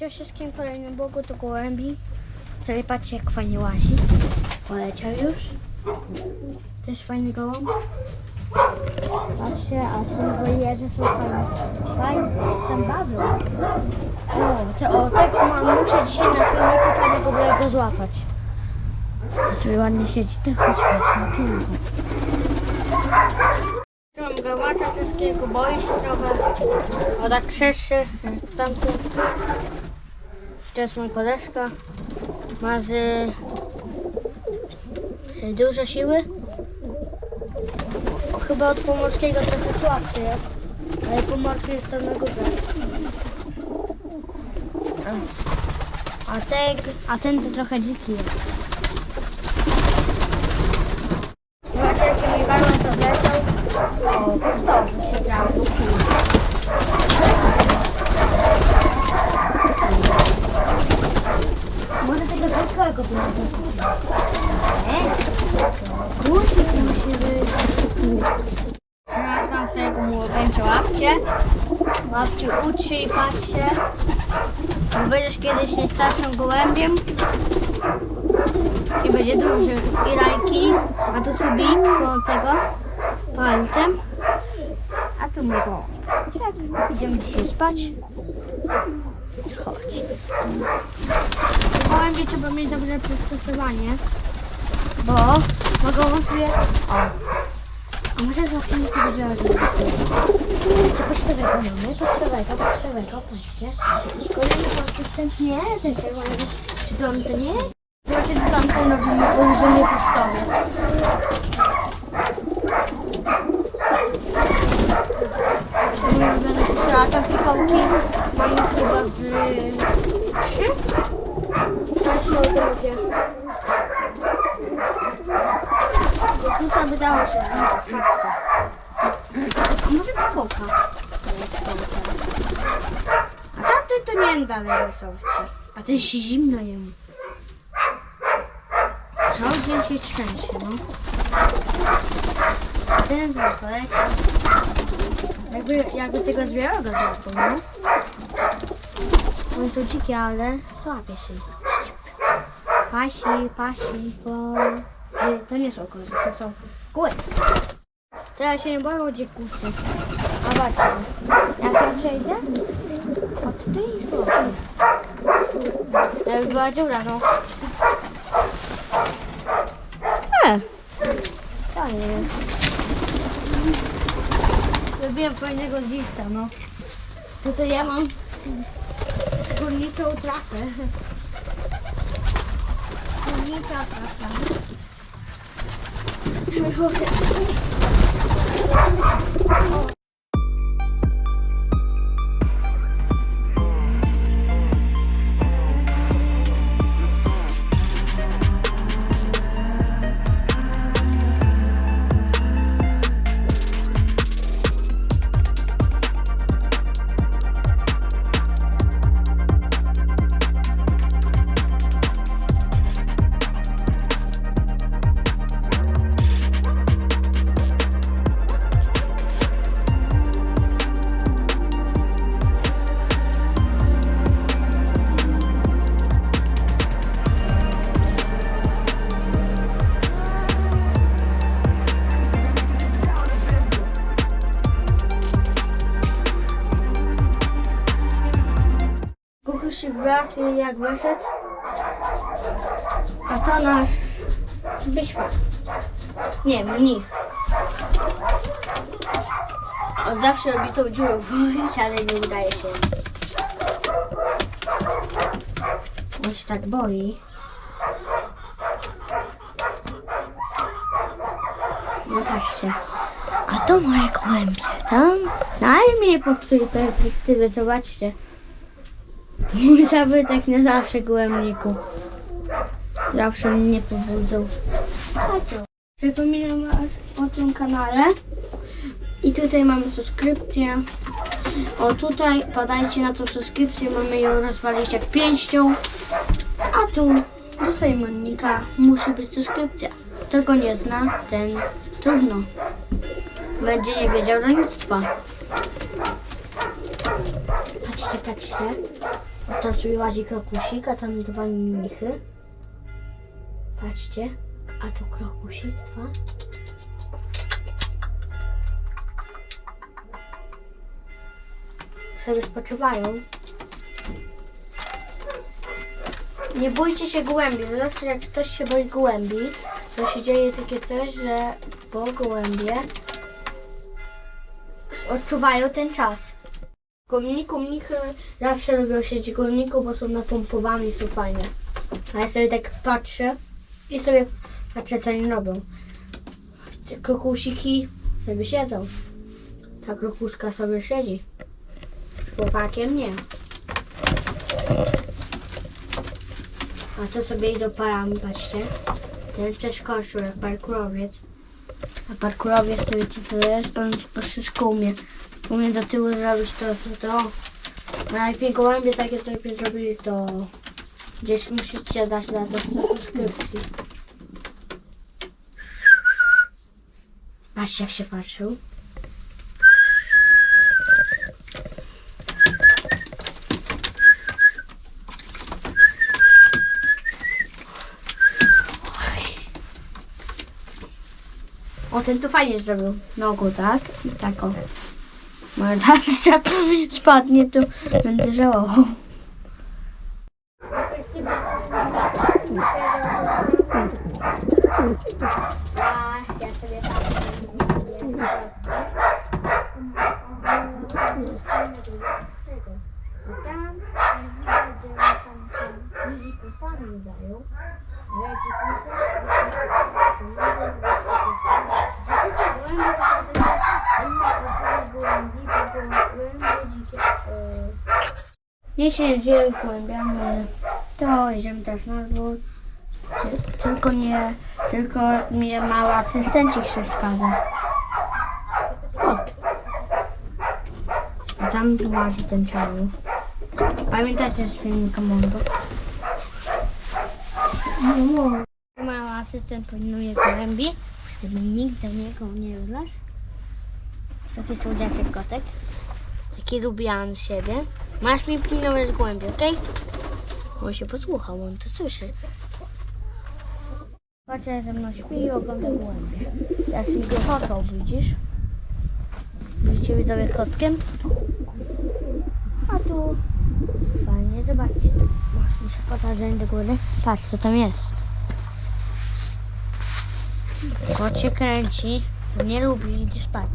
Cześć wszystkim, kolejnym bogu to gołębi. Sobie patrzcie jak fajnie łazi. Poleciał już. Też fajny gołąb. Patrzcie, a te wojerze są fajne. Fajnie, tam bawią. O, te, o tego mam, muszę dzisiaj na filmiku fajnego było go złapać. Sobie ładnie siedzi, ten chodź, chodź, na piłkę. Tu mam gałacza czeskiego, boi się trochę. O tak krzeszy, jak tamten. Jest mój koleżka. Ma z, z dużo siły. Chyba od pomorskiego trochę słabszy jest. Ale pomorski jest tam na górze. A ten, a ten to trochę dziki jest. Zobaczcie jaki mi balon to wleciał. O, znowu się grało. Może tego zwykłego było. Nie? Gusik musi być. Teraz mam swojego młodzieńca łapcie. Łapcie uczy i patrzcie. Jak będziesz kiedyś niestrasznym gołębiem i będzie duży i lajki, a tu subik koło tego palcem, a tu mój gołąb. Tak idziemy dzisiaj spać. Chodź. Gołębie trzeba mieć dobre przystosowanie, bo mogą sobie... O. A może z tego drzewa Czy pocztowego mamy? Pocztowego, pocztowego, patrzcie. Kolejny konsystent nie, ten czerwony. Czy to on nie? Zobaczcie, że tam to robimy położenie pocztowe. Moje ulubione lata fikołki. Mamy chyba z trzy. To lubię. Tu sobie dało się. Patrzcie. A może fikołka? A tamten to nie dalej rysowcy. A to jest zimno jemu. Cały dzień się trzęsie, no. Ten poleciał. Jakby, jakby tego zwierzęga złapał, no. One są dzikie, ale złapie się ich. Pasi, pasi, bo... To nie są kozy, to są kły. Teraz się nie boją dziekusy. A patrzcie, jak ja przejdę, o tutaj są. Jakby była dziura, no. E, to nie wiem. Zrobiłem fajnego zifta, no. Tutaj ja mam górniczą trasę. Górnicza trasa. Kuchyś wraz i jak wyszedł. A to nasz wyświat. Nie, mnich. On zawsze robi tą dziurę wolić, ale nie udaje się. On się tak boi. No patrzcie. A to moje gołębie. Tam najmniej popsuje perspektywy. Zobaczcie. To mój zabytek na zawsze gołębniku. Zawsze mnie pobudzą. Przypominam was o tym kanale. I tutaj mamy subskrypcję. O tutaj podajcie na tą subskrypcję, mamy ją rozwalić jak pięścią. A tu do Sejmonnika musi być subskrypcja. Kto go nie zna, ten trudno. Będzie nie wiedział rolnictwa. Patrzcie, patrzcie. Tam sobie łazi krokusik, a tam dwa mnichy. Patrzcie, a tu krokusik, dwa. Sobie spoczywają. Nie bójcie się gołębi. Zawsze jak ktoś się boi gołębi, to się dzieje takie coś, że bo gołębie odczuwają ten czas. W Gomniku mnichy zawsze lubią siedzieć w gomniku, bo są napompowane i są fajne. A ja sobie tak patrzę i sobie patrzę, co oni robią. Krokusiki sobie siedzą. Ta krokuszka sobie siedzi. Chłopakiem nie. A to sobie idą parami, patrzcie. Ten przeskoczył jak parkurowiec. A parkurowiec wiecie co to jest? On wszystko umie. Umie do tyłu zrobić to, to. Najlepiej gołębie takie co lepiej zrobili to gdzieś musicie dać na to subskrypcji. Patrzcie jak się patrzył. O, ten to fajnie zrobił. Nogą, tak? I tak o. Może zaraz spadnie, to będę żałował. Ja sobie tam, sami dają. Ja ci Nie się dzieje głębiamy, to idziemy teraz na dwór. Ty- Tylko nie, tylko mnie mały asystencik przeszkadza. Kot. A tam ten czarny. Pamiętacie z filmika Mondo? Mały asystent pilnuje gołębi, żeby nikt do niego nie wlazł. Taki słodziaczek kotek. Taki lubian siebie. Masz mi pilnować gołębi, okej? On się posłuchał, on to słyszy. Patrzę, ze mną śpi i ogląda gołębie. Teraz mi go kochał, widzisz? Widzicie widzowie kotkiem? A tu fajnie, zobaczcie. Muszę pokazać do góry. Patrz, co tam jest. Kot się kręci, nie lubi, idzie spać.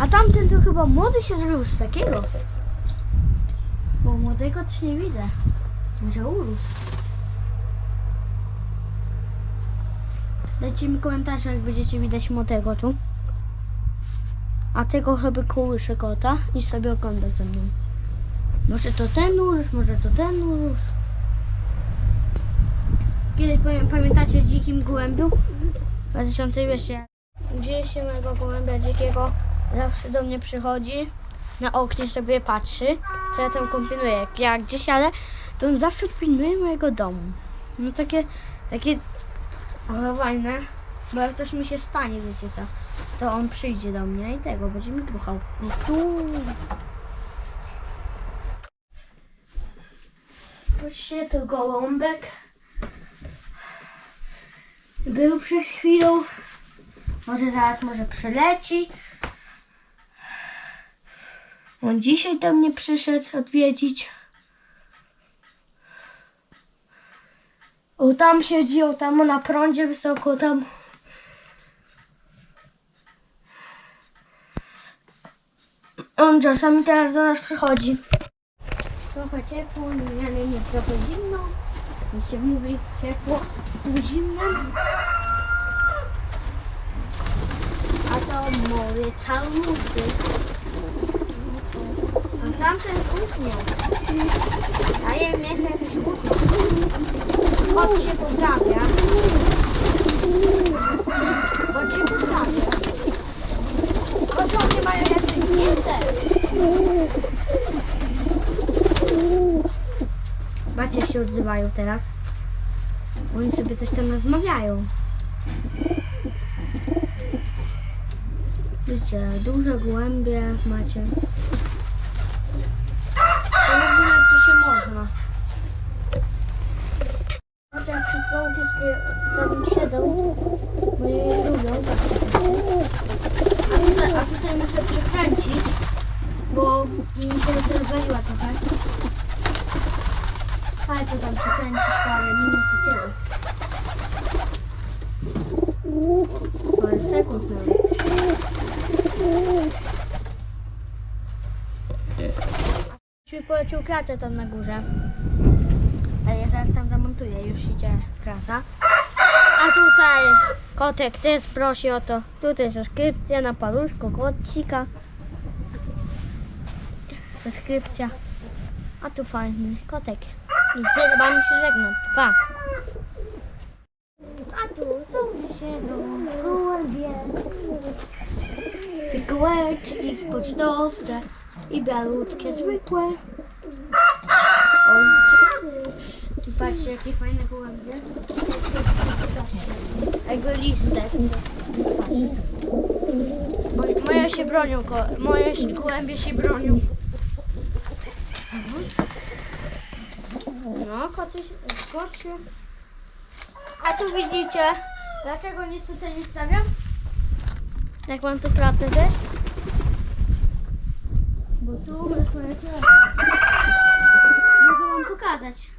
A tamten to chyba młody się zrobił z takiego. Bo młodego też nie widzę. Może urósł. Dajcie mi komentarz, jak będziecie widać młodego tu. A tego chyba kołysze kota i sobie ogląda ze mną. Może to ten urósł, może to ten urósł. Kiedyś pamię- pamiętacie z dzikim gołębiu? W 2002 Gdzieś się mojego gołębia dzikiego zawsze do mnie przychodzi, na oknie sobie patrzy, co ja tam kombinuję. Jak ja gdzieś ale to on zawsze pilnuje mojego domu. No takie, takie fajne, bo jak coś mi się stanie, wiecie co, to on przyjdzie do mnie i tego, będzie mi gruchał. No. Patrzcie, to gołąbek. Był przez chwilę. Może zaraz może przyleci. On dzisiaj do mnie przyszedł odwiedzić. O tam siedzi, o tam na prądzie wysoko, tam. On czasami teraz do nas przychodzi. Trochę ciepło, nie, nie, nie, trochę zimno. Jak się mówi ciepło, zimno. A to moje całuski. A tamten kuchnią. Daje mnie jakieś kuchnię. Kot się poprawia. Kot się poprawia. Koty mają jak zniknięte. Macie się odzywają teraz. Oni sobie coś tam rozmawiają. Widzicie, duże głębie macie. To w ogóle tu Może jak przypomnę sobie tam siedzą, bo je lubią. tak. A tutaj, a tutaj muszę przekręcić, bo mi się rozwaliła trochę. Ale to tam przekręcić parę minut i tyle. Parę sekund nawet. Polecił kratę tam na górze. A ja zaraz tam zamontuję, już idzie krata. A tutaj kotek też prosi o to. Tutaj subskrypcja na paluszko kocika. Subskrypcja. A tu fajny kotek. I trzeba mi się żegnać. Pa. A tu sobie siedzą gołębie. Fikołeczki pocztowce i białutkie zwykłe. Patrzcie jakie fajne gołębie. Jego. Moje się bronią, moje gołębie się bronią. Mhm. No, koty się, kot się. A tu widzicie, dlaczego nic tutaj nie stawiam? Jak mam tu kratę też? Bo tu jest moja klata. pokazać.